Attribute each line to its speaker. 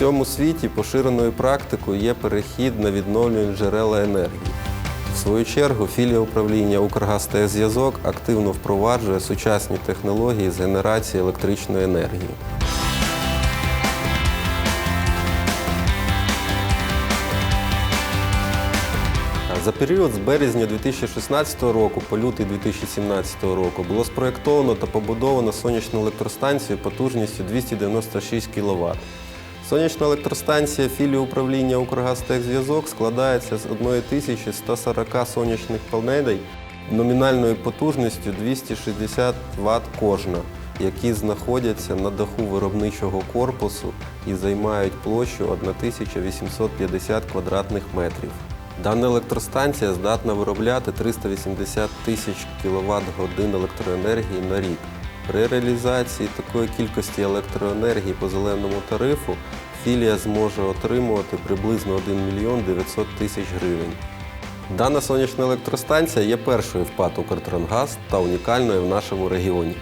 Speaker 1: всьому світі поширеною практикою є перехід на відновлювані джерела енергії. В свою чергу філія управління «Укргаз-Зв'язок» активно впроваджує сучасні технології з генерації електричної енергії. За період з березня 2016 року по лютий 2017 року було спроєктовано та побудовано сонячну електростанцію потужністю 296 кВт. Сонячна електростанція філії управління «Укргазтехзв'язок» складається з 1140 сонячних панелей номінальною потужністю 260 Вт кожна, які знаходяться на даху виробничого корпусу і займають площу 1850 квадратних метрів. Дана електростанція здатна виробляти 380 тисяч кВт годин електроенергії на рік. При реалізації такої кількості електроенергії по зеленому тарифу філія зможе отримувати приблизно 1 мільйон 900 тисяч гривень. Дана сонячна електростанція є першою в ПАТ «Укртрансгаз» та унікальною в нашому регіоні.